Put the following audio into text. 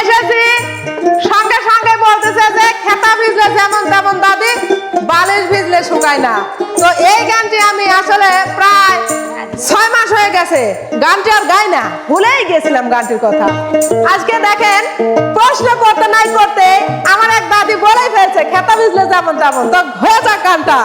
এসেছি। সঙ্গে সঙ্গে বলতেছে যে খেতা ভিজলে যেমন তেমন দাদি, বালিশ ভিজলে শুকায় না। তো এই গানটি আমি আসলে প্রায় ছয় মাস হয়ে গেছে। গানটি আর গাই না, ভুলেই গেছিলাম গানটির কথা। আজকে দেখেন, প্রশ্ন করতে নাই করতে আমার এক দাদি বলেই ফেলছে, খেতা ভিজলে যেমন তেমন। তো হয়ে যাক গানটা।